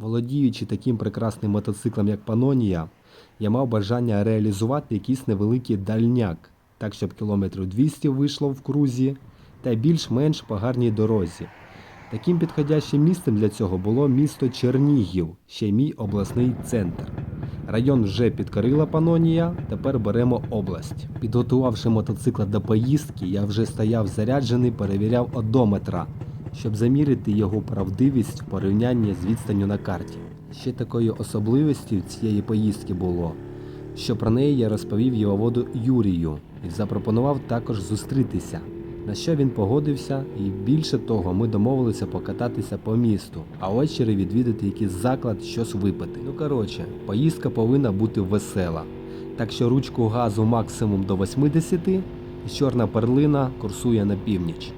Володіючи таким прекрасним мотоциклом, як Панонія, я мав бажання реалізувати якийсь невеликий дальняк, так щоб кілометрів 200 вийшло в крузі та більш-менш по гарній дорозі. Таким підходящим місцем для цього було місто Чернігів, ще й мій обласний центр. Район вже підкорила Панонія, тепер беремо область. Підготувавши мотоцикла до поїздки, я вже стояв заряджений, перевіряв одометра, щоб заміряти його правдивість в порівнянні з відстанню на карті. Ще такою особливістю цієї поїздки було, що про неї я розповів його воду Юрію і запропонував також зустрітися. На що він погодився, і більше того, ми домовилися покататися по місту, а ввечері відвідати якийсь заклад, щось випити. Ну коротше, поїздка повинна бути весела. Так що ручку газу максимум до 80, і чорна перлина курсує на північ.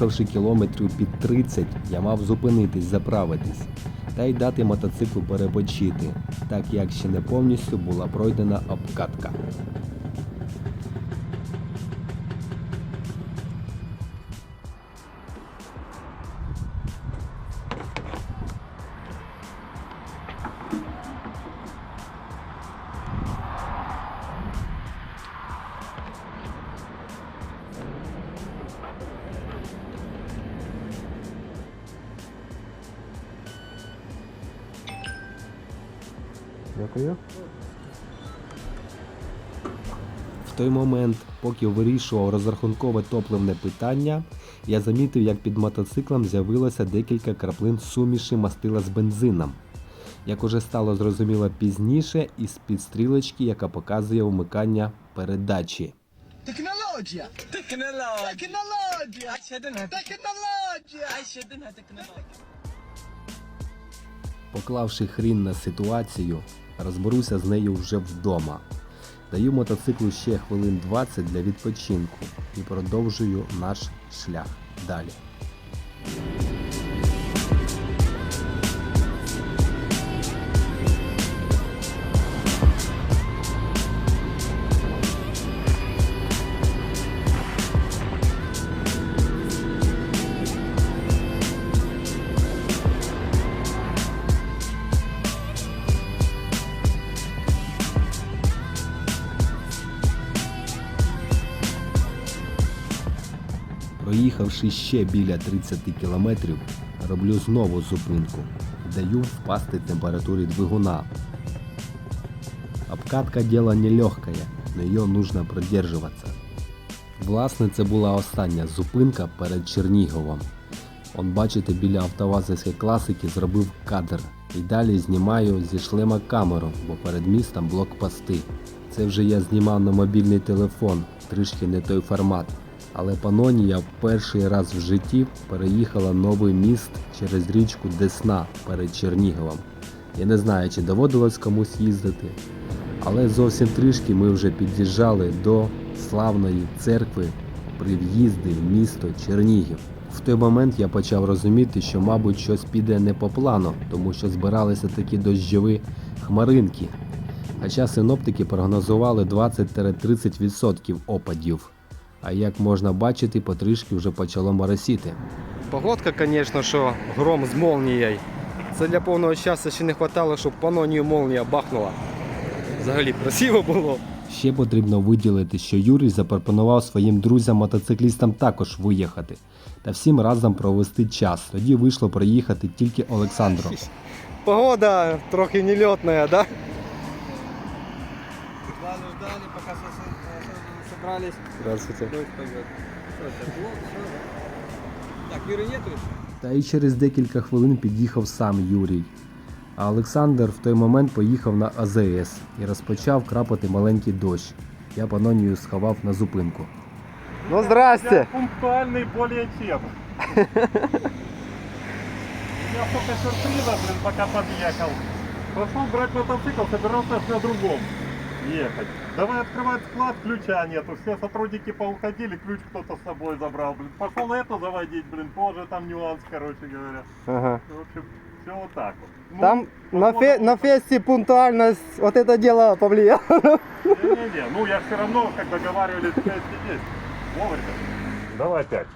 Проїхавши кілометрів під 30, я мав зупинитись, заправитись та й дати мотоциклу перепочити, так як ще не повністю була пройдена обкатка. Дякую. В той момент, поки вирішував розрахункове топливне питання, я замітив, як під мотоциклом з'явилося декілька краплин суміші мастила з бензином. Як уже стало зрозуміло пізніше, із-під стрілочки, яка показує вмикання передачі. Технологія! Технологія! Технологія! Технологія! Поклавши хрін на ситуацію, розберуся з нею вже вдома. Даю мотоциклу ще хвилин 20 для відпочинку і продовжую наш шлях далі. Проїхавши ще біля 30 кілометрів, роблю знову зупинку. Даю впасти температурі двигуна. Обкатка діло нелегкое, но ее нужно продерживаться. Власне, це була остання зупинка перед Черніговом. Он бачите, біля автовазовської класики зробив кадр. І далі знімаю зі шлема камеру, бо перед містом блокпости. Це вже я знімав на мобільний телефон, трішки не той формат. Але Панонія перший раз в житті переїхала новий міст через річку Десна перед Черніговом. Я не знаю, чи доводилось комусь їздити, але зовсім трішки ми вже під'їжджали до славної церкви при в'їзді в місто Чернігів. В той момент я почав розуміти, що, мабуть, щось піде не по плану, тому що збиралися такі дощові хмаринки. Хоча синоптики прогнозували 20-30% опадів. А як можна бачити, потрішки вже почало моросіти. Погодка, звісно, що гром з молнією. Це для повного щастя ще не вистачало, щоб панонію молнія бахнула. Взагалі красиво було. Ще потрібно виділити, що Юрій запропонував своїм друзям-мотоциклістам також виїхати та всім разом провести час. Тоді вийшло проїхати тільки Олександру. Погода трохи нельотна, да? Ладно, ждали, пока со- со- со- собрались. Здравствуйте. Дождь пойдет. Что это, блок, что это? Так, Юры нету еще? Та й через декілька хвилин під'їхав сам Юрій. А Олександр в той момент поїхав на АЗС і розпочав крапати маленький дощ. Я панонію сховав на зупинку. Ну здрасте. Я пунктуальный более чем. Я меня столько сюрпризов, блин, пока подъехал. Пошел брать мотоцикл, собирался на другом Ехать. Давай открывать склад, ключа нету. Все сотрудники поуходили, ключ кто-то с собой забрал, блин. Пошел это заводить, блин, тоже там нюанс, короче говоря. Ага. В общем, все вот так вот. Ну, Там на, фе- на фесте пунктуальность вот это дело повлияло. Не-не-не, ну я все равно, как договаривались, 5 сидеть. Вовремя. Давай опять.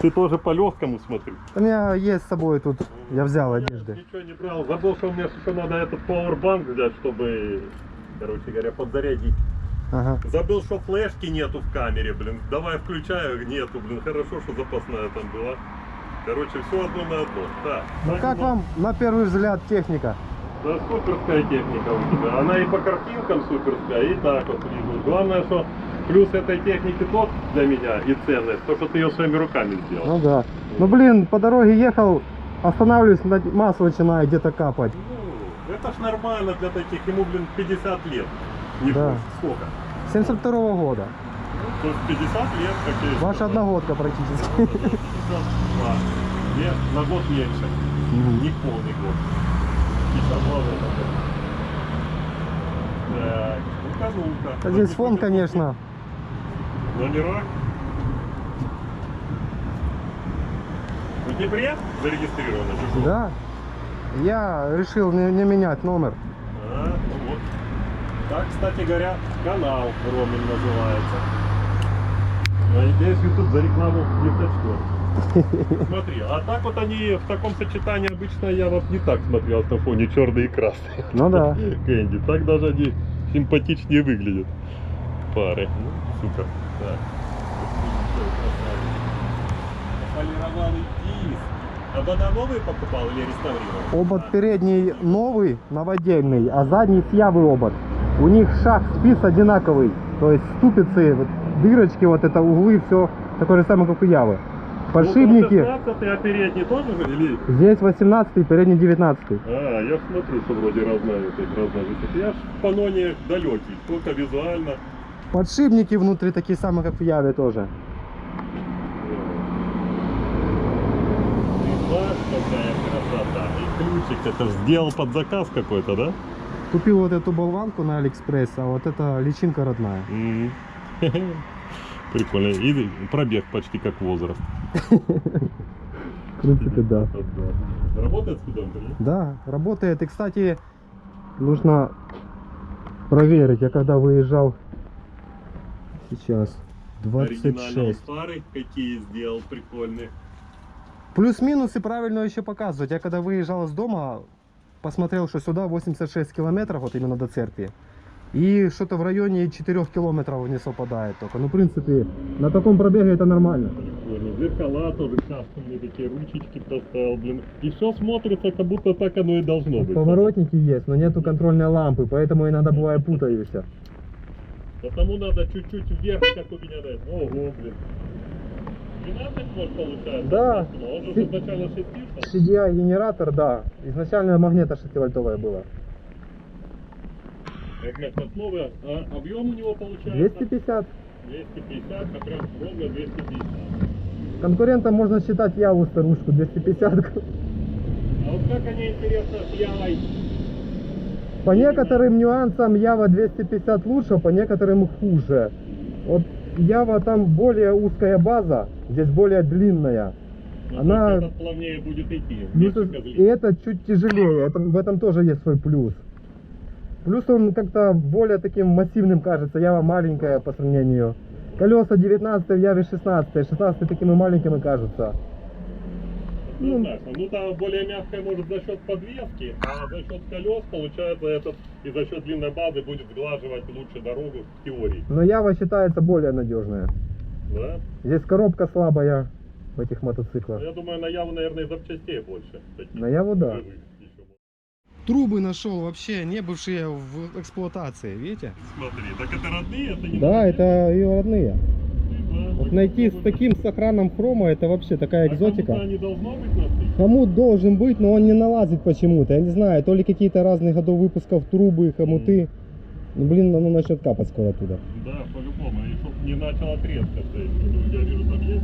Ты тоже по легкому смотри. У меня есть с собой тут, я взял Я ничего не брал. Забыл, что мне еще надо этот пауэрбанк взять, чтобы, короче говоря, подзарядить. Ага. Забыл, что флешки нету в камере, блин. Давай включаю, нету, блин. Хорошо, что запасная там была. Короче, все одно на одно. Так. Ну как вам на первый взгляд техника? Да суперская техника у тебя. Она и по картинкам суперская, и так вот. Главное, что плюс этой техники тот для меня и ценность, то, что ты ее своими руками сделал. Ну да. Ну блин, по дороге ехал, останавливаюсь, на- масло начинает где-то капать. Ну, это ж нормально для таких, ему, блин, 50 лет. Не Да. Сколько? 72 года. То есть 50 лет, как и Ваша одногодка практически. 52. Нет, на год меньше. Не полный год. 52 года. Так, ну-ка, ну-ка. Здесь фон, конечно. Номера. В Днепре зарегистрировано? что? Да. Я решил не, не менять номер. А, ну вот. Так, кстати говоря, канал Ромин называется. Надеюсь, YouTube за рекламу не сочтет. Смотри, а так вот они в таком сочетании обычно я вот не так смотрел на фоне черный и красный. Ну да. Кэнди. Так даже они симпатичнее выглядят. Пары. Ну, супер. Так. Полированный диск. А вода новый покупал или реставрировал? Обод передний новый, новодельный, а задний с Явы обод. У них шаг, спис одинаковый. То есть ступицы, вот, дырочки, вот это углы, все такое же самое, как у Явы. Подшипники. 16 а передний тоже же? Или... Здесь 18 передний 19 А, я смотрю, что вроде разная, разная высота. Я ж в Паноне далекий, только визуально. Подшипники внутри такие самые, как в Яве тоже. Какая красота. И ключик это сделал под заказ какой-то, да? Купил вот эту болванку на Алиэкспресс, а вот это личинка родная. Прикольно. И пробег почти как возраст. В принципе, да. Работает спидометр? Да, работает. И, кстати, нужно проверить. Я когда выезжал сейчас, Оригинальные 26. фары какие сделал, прикольные. Плюс-минус и правильно еще показывать. Я когда выезжал из дома, посмотрел, что сюда 86 километров, вот именно до церкви. И что-то в районе 4 километров не совпадает только. Ну, в принципе, на таком пробеге это нормально. Прикольно. Зеркала тоже кастомные такие, ручечки поставил, блин. И все смотрится, как будто так оно и должно быть. Поворотники есть, но нету контрольной лампы, поэтому иногда бывает путаюсь. Потому надо чуть-чуть вверх, как у меня, да. Ого, блин. 12 вольт получается? Да. Он же изначально 6. CDI генератор, да. Изначально магнета 6-вольтовая была. Как новый, а объем у него получается? 250. 250, а прям ровно 250. Конкурентом можно считать Яву старушку 250. А вот как они, интересно, с Явой? По некоторым нюансам Ява 250 лучше, по некоторым хуже. Вот Ява там более узкая база, здесь более длинная. Ну, Она- плавнее будет идти. Ну, и это чуть тяжелее, это, в этом тоже есть свой плюс. Плюс он как-то более таким массивным кажется, Ява маленькая по сравнению. Колеса 19 в Яве 16, 16 такими маленькими кажутся. Ну- Однозначно. Ну там более мягкая может за счет подвески, а за счет колес получается этот и за счет длинной базы будет сглаживать лучше дорогу в теории. Но Ява считается более надежная. Да? Здесь коробка слабая в этих мотоциклах. Ну, Я думаю, на Яву, наверное, и запчастей больше. таких На Яву, да. Трубы нашел вообще не бывшие в эксплуатации, видите? Смотри, так это родные, это не Да, это ее родные. Да, Вот найти с таким сохраном хрома, это вообще такая А экзотика. кому-то не должно быть на стыке? Хомут должен быть, но он не налазит почему-то. Я не знаю, то ли какие-то разных годов выпусков трубы, хомуты. Ну, блин, оно начнет капать скоро туда. Да, по-любому. И чтоб не начало трескаться. ну, Я вижу, там есть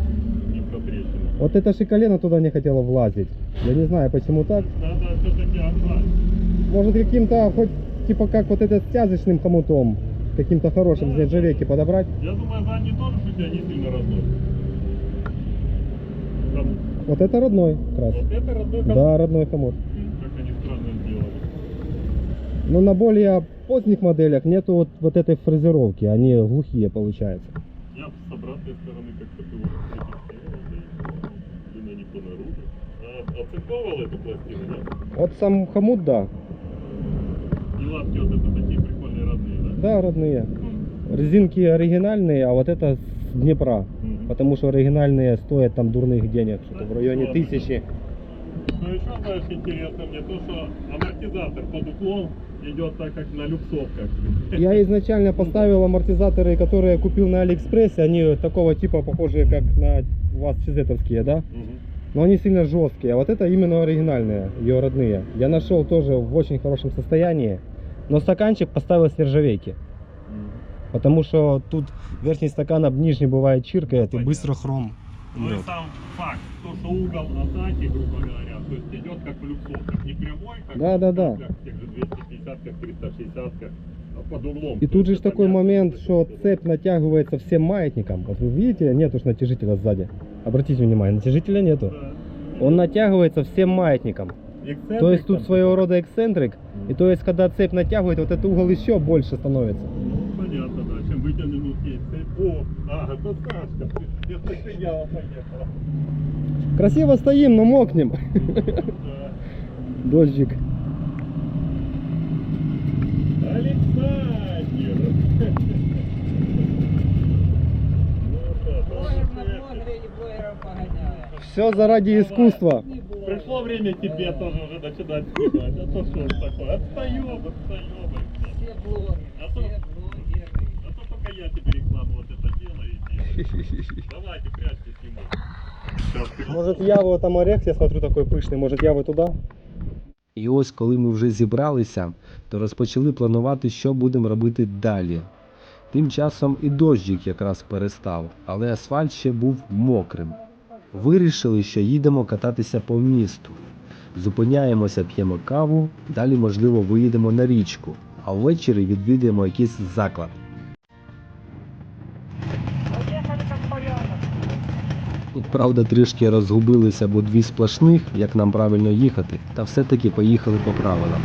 трещина. Вот это же колено туда не хотело влазить. Я не знаю, почему так. Надо все-таки отжать. Может каким-то, хоть типа как вот этот стязочным хомутом, каким-то хорошим с нержавейки подобрать. Я думаю, задний тоже у тебя не сильно родной. Там, Вот это родной как раз. вот это родной хомут. Да, родной хомут. Как они странно сделали. Но на более поздних моделях нету вот, вот этой фрезеровки, они глухие получаются. Я с обратной стороны как-то было зафиксировал, да и блин, они по наружу. А, эту пластину, нет? Вот сам хомут, да. И лапки вот это такие да? Родные. Резинки оригинальные, а вот это с Днепра. Потому что оригинальные стоят там дурных денег, что-то в районе Ладно. тысячи. Ну еще, знаешь, интересно мне то, что амортизатор под уклон идет так, как на люксовках. Я изначально поставил амортизаторы, которые я купил на Алиэкспрессе, они такого типа похожие, как на у вас чизетовские, да? Но они сильно жесткие, а вот это именно оригинальные, ее родные. Я нашел тоже в очень хорошем состоянии, но стаканчик поставил с нержавейки. Потому что тут верхний стакан об нижний бывает чиркает и Понятно. быстро хром. Ну и сам факт, то, что угол атаки, грубо говоря, то есть идет как в люксовках, не прямой, как Да, да, да. каплях, тех же 250-ках, 360-ках, а под углом. И тут же такой момент, что цепь натягивается всем маятником. Вот вы видите, нету ж натяжителя сзади. Обратите внимание, натяжителя нету. Да. Он натягивается всем маятником. Эксцентрик То есть тут своего рода эксцентрик. И то есть, когда цепь натягивает, вот этот угол еще больше становится. Ну, понятно, да, чем вытянутый цепь. О, ага, это Сашка, это Ява поехала. Красиво стоим, но мокнем. Да. Дождик. Александр! Погоняет. Все заради искусства. Пришло время тебе тоже уже начинать снимать. А то что ж такое? Отстаем, отстаем. Все блогеры, А то- все блогеры. А то только я тебе рекламу вот это делаю и делаю. Давайте, прячьте сниму. Сейчас, ты- Может я вот там орех, я смотрю, такой пышный, может я вот туда? І ось коли ми вже зібралися, то розпочали планувати, що будемо робити далі. Тим часом і дощик якраз перестав, але асфальт ще був мокрим. Вирішили, що їдемо кататися по місту. Зупиняємося, п'ємо каву, далі, можливо, виїдемо на річку, а ввечері відвідаємо якийсь заклад. Тут, правда, трішки розгубилися, бо дві сплошних, як нам правильно їхати, та все-таки поїхали по правилам.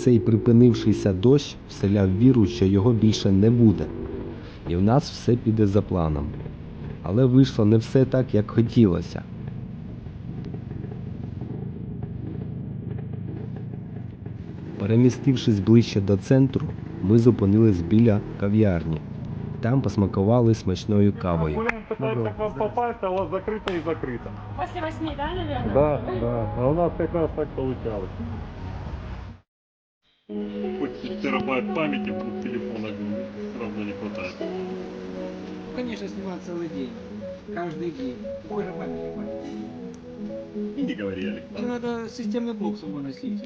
цей припинившийся дощ вселяв віру, що його більше не буде. І в нас все піде за планом. Але вийшло не все так, як хотілося. Перемістившись ближче до центру, ми зупинились біля кав'ярні. Там посмакували смачною кавою. Блин, пытается к вам попасть, а у вас закрыто и закрыто. После восьми, да, наверное? Да, да. А у нас как раз так получалось. Хоть терабайт памяти в двух телефонах все равно не хватает. Ну, конечно, снимать целый день. Каждый день. Ой, же память не хватит. И не говори, Ну, Александр. надо системный блок с собой носить.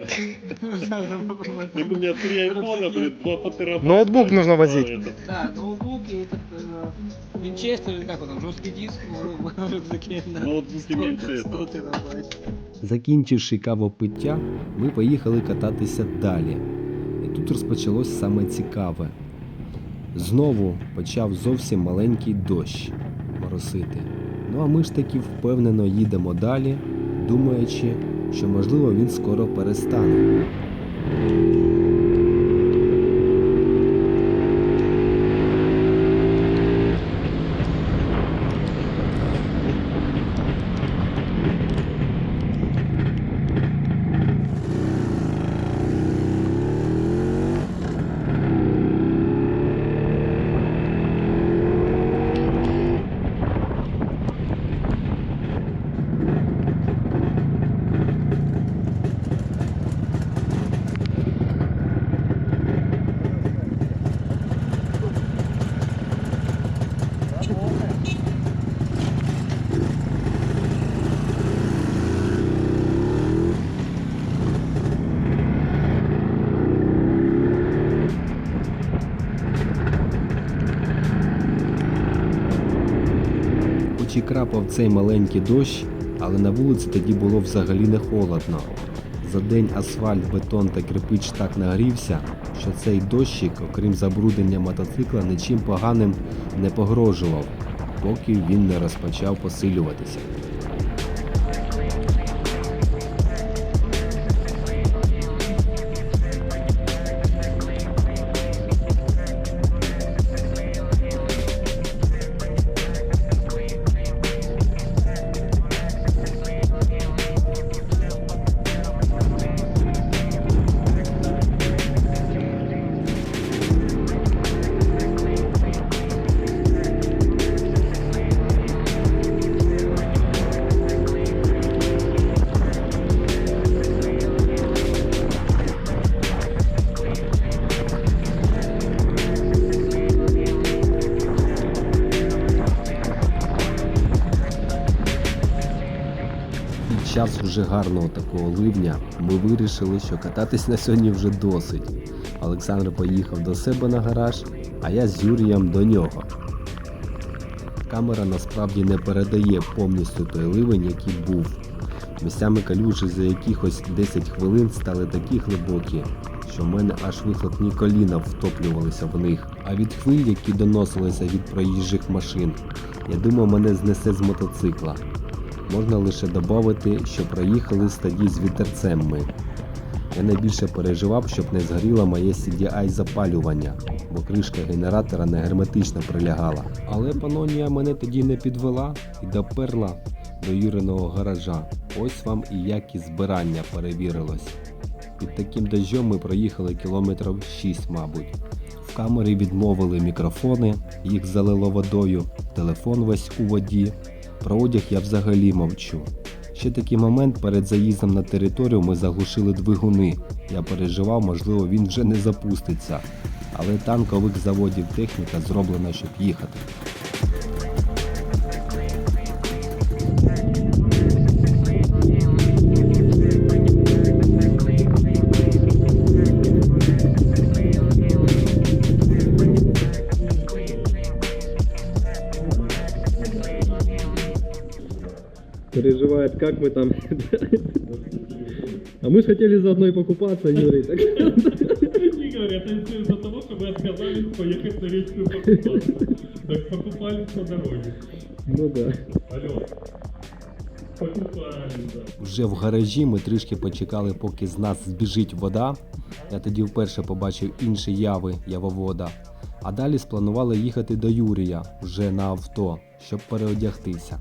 Ну, у меня три айфона, блин, два по терабайту. Ноутбук нужно возить. А, этот, Да, ноутбук и этот э, винчестер, или как он там, жесткий диск в в рюкзаке. да. Ноутбук и меньше 100 этого. терабайт. Закінчивши кавопиття, ми поїхали кататися далі. І тут розпочалось саме цікаве. Знову почав зовсім маленький дощ моросити. Ну а ми ж таки впевнено їдемо далі, думаючи, що можливо він скоро перестане. Хоч крапав цей маленький дощ, але на вулиці тоді було взагалі не холодно. За день асфальт, бетон та кирпич так нагрівся, що цей дощик, окрім забруднення мотоцикла, нічим поганим не погрожував, поки він не розпочав посилюватися. Вже гарного такого ливня ми вирішили, що кататись на сьогодні вже досить. Олександр поїхав до себе на гараж, а я з Юрієм до нього. Камера насправді не передає повністю той ливень, який був. Місцями калюжі за якихось 10 хвилин стали такі глибокі, що в мене аж вихлопні коліна втоплювалися в них. А від хвиль, які доносилися від проїжджих машин, я думав, мене знесе з мотоцикла. Можна лише додати, що проїхали тоді з вітерцем ми. Я найбільше переживав, щоб не згоріло моє CDI запалювання, бо кришка генератора не герметично прилягала. Але панонія мене тоді не підвела і доперла до Юриного гаража. Ось вам і якість збирання перевірилось. Під таким дощом ми проїхали кілометрів 6, мабуть. В камері відмовили мікрофони, їх залило водою, телефон весь у воді. Про одяг я взагалі мовчу. Ще такий момент перед заїздом на територію ми заглушили двигуни. Я переживав, можливо, він вже не запуститься. Але танкових заводів техніка зроблена, щоб їхати. как мы там. А мы же хотели заодно и покупаться, Юрий. Так... Игорь, это все из-за того, что вы отказались поехать на речку покупаться. Так покупались на дороге. Ну да. Алло. Покупались, да. Вже в гаражі ми трішки почекали, поки з нас збіжить вода. Я тоді вперше побачив інші яви явовода. А далі спланували їхати до Юрія вже на авто, щоб переодягтися.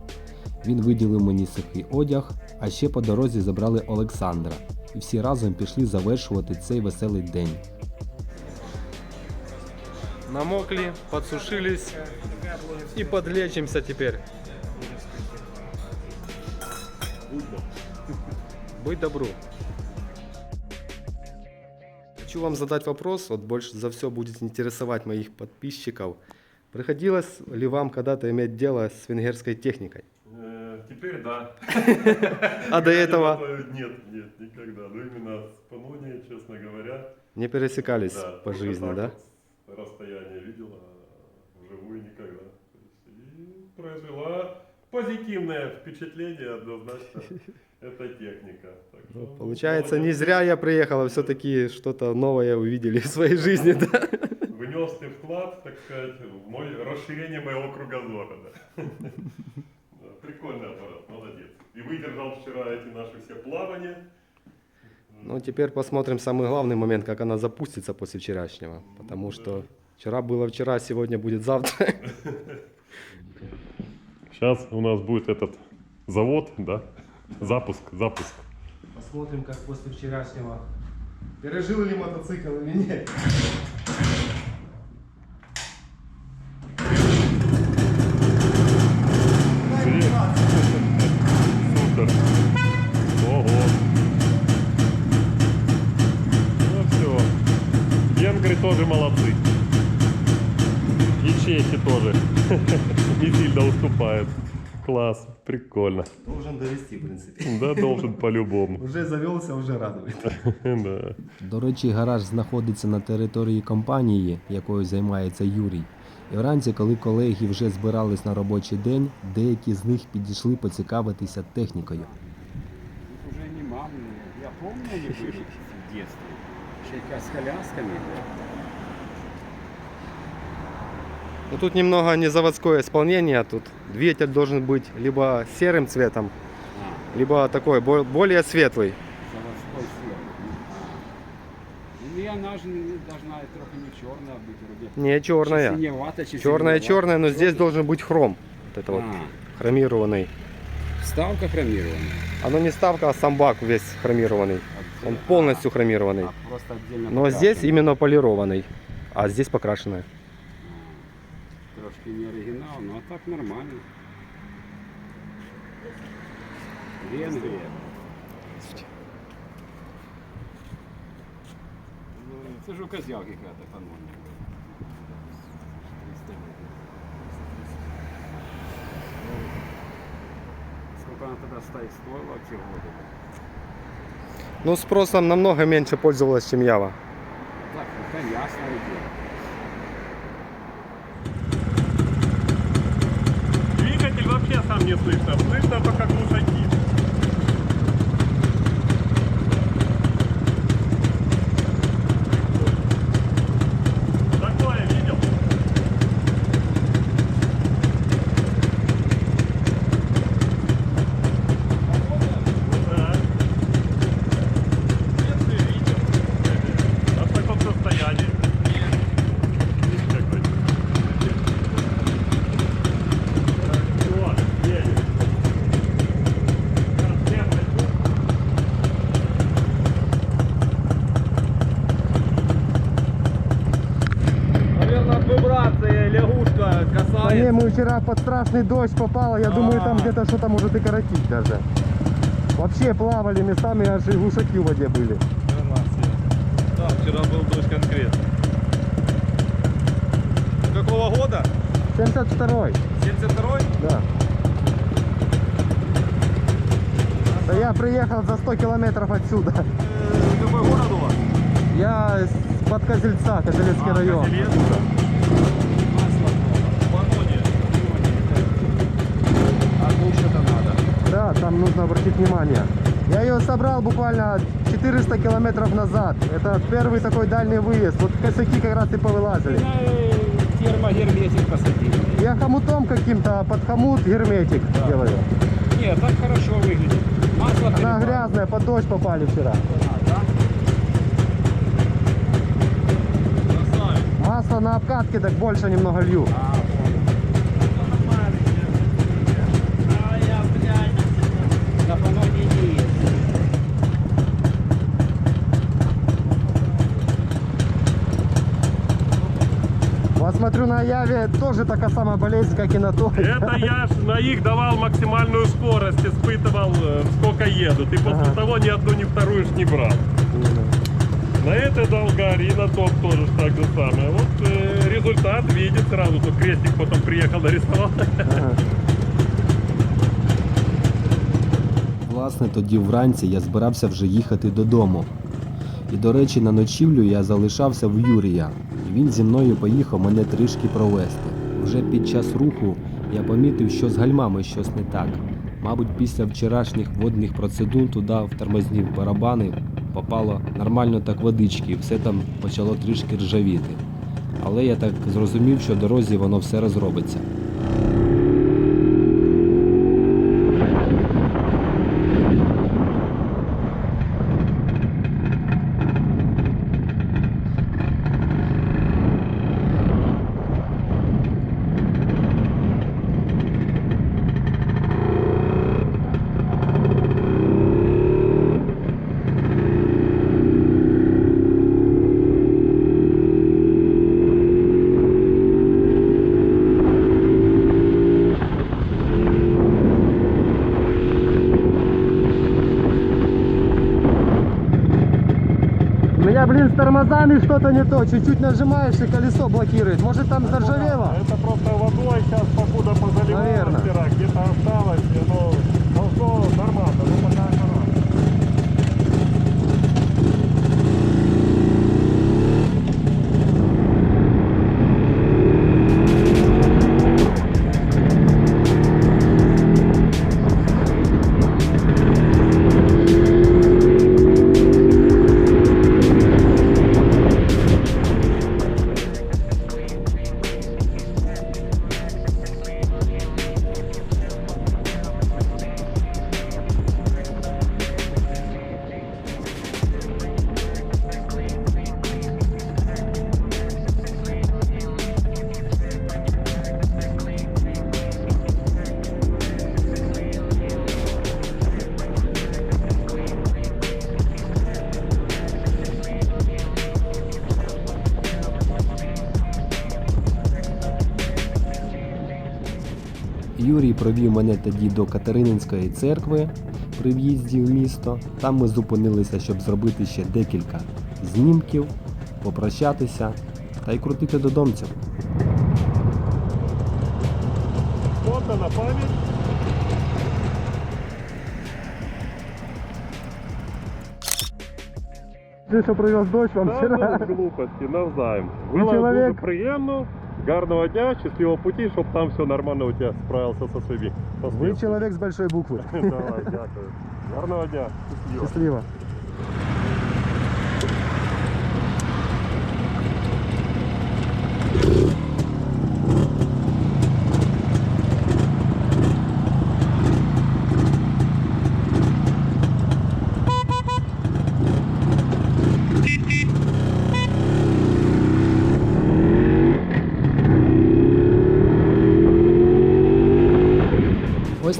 Він виділив мені сухий одяг, а ще по дорозі забрали Олександра. І всі разом пішли завершувати цей веселий день. Намокли, подсушились и подлечимся теперь. Будь добру. Хочу вам задать вопрос, вот больше за все будет интересовать моих подписчиков. Приходилось ли вам когда-то иметь дело с венгерской техникой? Теперь да. А до этого Нет, нет, никогда. Ну именно с Панонией, честно говоря. не пересекались по жизни, да? Расстояние видела, а вживую никогда. И произвела позитивное впечатление однозначно. Это техника. Так что, ну, Получается, не зря я приехал, а все-таки что-то новое увидели в своей жизни, да? Внес ты вклад, так сказать, в мой, расширение моего кругозора. Да. Да, Прикольный аппарат, молодец. И выдержал вчера эти наши все плавания. Ну, теперь посмотрим самый главный момент, как она запустится после вчерашнего. Потому что вчера было вчера, сегодня будет завтра. Сейчас у нас будет этот завод, да? Запуск, запуск. Посмотрим, как после вчерашнего. Пережил ли мотоцикл или нет. Венгры тоже молодцы. И чехи тоже. Не сильно уступают. Класс, прикольно. Должен довести, в принципе. Да, должен по-любому. Уже завелся, уже радует. Да. До речі, гараж знаходиться на території компанії, якою займається Юрій. І вранці, коли колеги вже збирались на робочий день, деякі з них підійшли поцікавитися технікою. Тут уже не мамы. Я помню, они были в детстве. Шейка с колясками. Ну тут немного не заводское исполнение, тут двигатель должен быть либо серым цветом, А, либо такой бо- более светлый. А. Ну должна трохи не черная быть вроде. Не черная. синевато, чи Черная черная, но здесь должен быть хром. Вот это вот А, хромированный. вставка хромированная. Оно не ставка, а сам бак весь хромированный. Он полностью хромированный. А, просто отдельно Но здесь именно полированный, а здесь покрашенная. Трошки не оригинал, но а так нормально. Венгрия. Ну, Це ж у козявки какая-то по-моему. Сколько она тогда стоит, стоила в те годы? Ну, спросом намного меньше пользовалась, чем Ява. Так, это ясное дело. Вообще сам не слышно. Слышно только глушаки. Вчера под страшный дождь попало, я думаю, там где-то что-то может и коротить даже. Вообще плавали местами, аж и глушаки в воде были. Да, вчера был дождь конкретно. Какого года? 72-й, 72-й? да. Да я приехал за 100 километров отсюда. Э, Какой город у вас? Я под Козельца, Козелецкий район. Панония. А ну что-то надо. Да, там нужно обратить внимание. Я ее собрал буквально 400 километров назад. Это первый такой дальний выезд. Вот косяки как раз и повылазили. На э, термогерметик посадили. Я хомутом каким-то, а под хомут герметик делаю. Нет, так хорошо выглядит. Масло Она перепало. грязная, под дождь попали вчера. А, да? Масло на обкатке так больше немного лью. А. смотрю на Яве тоже такая самая болезнь, как и на той. Это я ж на их давал максимальную скорость, испытывал, э, сколько едут. И после Ага. того ни одну, ни вторую ж не брал. На этой дал Гарри и на том тоже ж так же самое. Вот э, результат видит сразу, тут крестик потом приехал нарисовал. Ага. Власне, тоді вранці я збирався вже їхати додому. І, до речі, на ночівлю я залишався в Юрія, і він зі мною поїхав мене трішки провести. Вже під час руху я помітив, що з гальмами щось не так. Мабуть, після вчорашніх водних процедур туди в тормозні барабани попало нормально так водички, і все там почало трішки ржавіти. Але я так зрозумів, що дорозі воно все розробиться. У меня, блин, с тормозами что-то не то. Чуть-чуть нажимаешь и колесо блокирует. Может там заржавело? Мене тоді до Катерининської церкви при в'їзді в місто. Там ми зупинилися, щоб зробити ще декілька знімків, попрощатися та й крутити додомців. Фото на память. Ты что привез дочь вам ну, глупості, навзаєм. Було дуже приємно. Гарного дня, счастливого пути, чтобы там все нормально у тебя справился со своими Вы последствиями. человек с большой буквы. Давай, дякую. Гарного дня. Счастливо. Счастливо.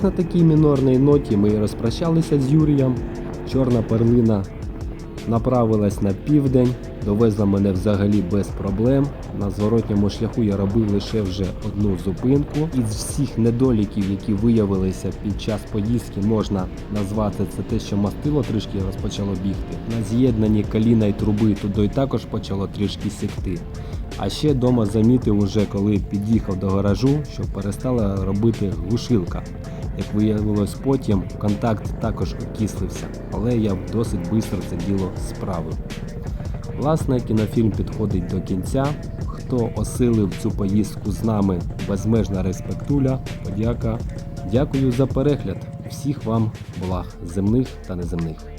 На такій мінорній ноті ми і розпрощалися з Юрієм. Чорна перлина направилась на південь, довезла мене взагалі без проблем. На зворотньому шляху я робив лише вже одну зупинку. Із всіх недоліків, які виявилися під час поїздки, можна назвати це те, що мастило трішки розпочало бігти. На з'єднанні коліна й труби туди також почало трішки сікти. А ще вдома замітив уже, коли під'їхав до гаражу, що перестала робити глушилка. Як виявилось потім, контакт також окислився, але я досить швидко це діло справив. Власне, кінофільм підходить до кінця. Хто осилив цю поїздку з нами, безмежна респектуля, подяка. Дякую за перегляд. Всіх вам благ земних та неземних.